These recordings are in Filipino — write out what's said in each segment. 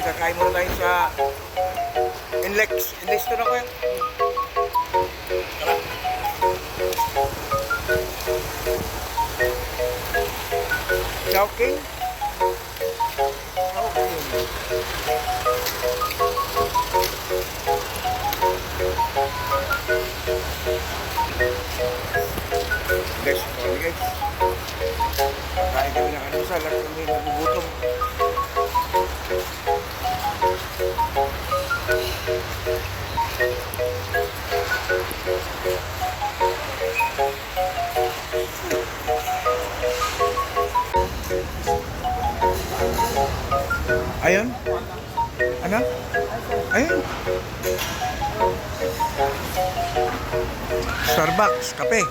kain muna tayo sa Inlex. Inlex to na ko yan. Tara. Chowking. Guys, guys. Kain kami ng ano sa lahat kami nagugutom. Ayun? Ano? Ayun. Starbucks, kape.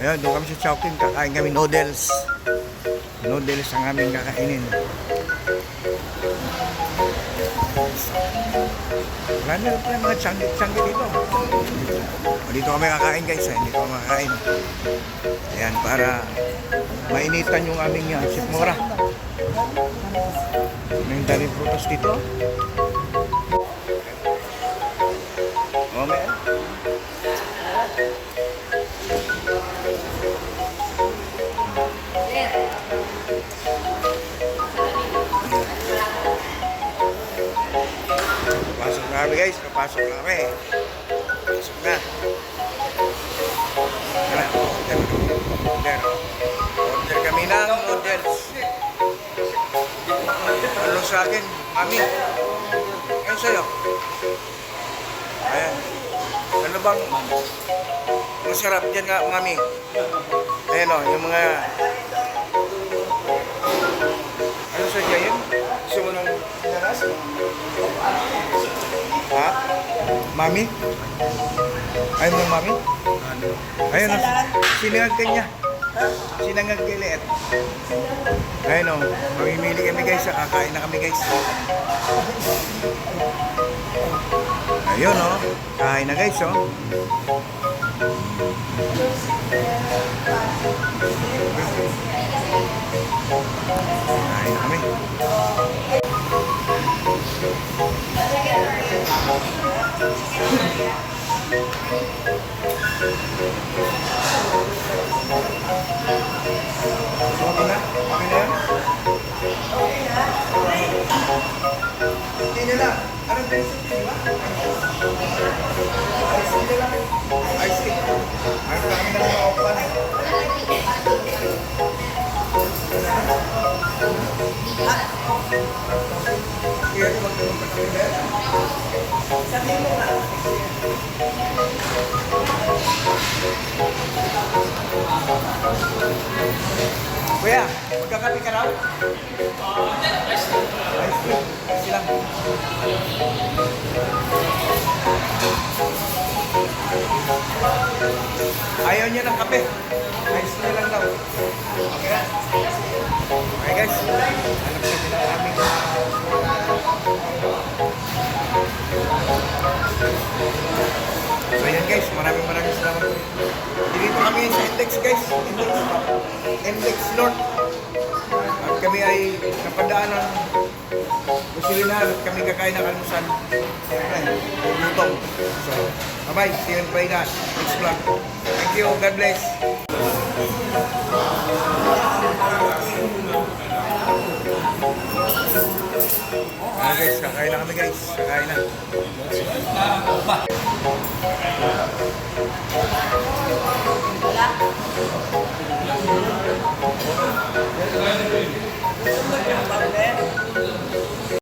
Ayun, doon kami sa Chowking, kakain kami noodles. Noodles ang aming kakainin. Wala na pala mga tsanggit-tsanggit dito. O, dito kami kakain guys, eh. dito kami kakain. Ayan, para mainitan yung aming uh, sipmura. May daming prutas dito. Oh, may guys, papasok na kami. Pasok na. Tara, order. Order. Order kami ng noodles. Ano sa akin? Mami. Ano sa'yo? Ayan. Ano bang masarap dyan nga, mami? Ayan o, yung mga... Mami? Ayaw mo mami? Ayun o, sinangag ka niya. Sinangag kay Leet. Ayun o, mamimili kami guys, kakain na kami guys. Ayun o, kain na guys o. Kain na kami. Okay na? Okay na? Hindi na lang. Anong beses di ba? Tea na lang. Tea. Ang dami na? Sabi mo nga. Kuya, magkakapi ka raw? Tea. Ice lang. Ayaw niya ng kape. So yan guys, maraming maraming salamat. Dito kami sa Index guys. Index, Index North. At kami ay napadaan ng Busilina at kami kakain ng almusal. Siyempre, gutom. So, bye-bye. See you in Paida. Next vlog. Thank you. God bless. Ah guys, kakain na kami guys. Kakain na.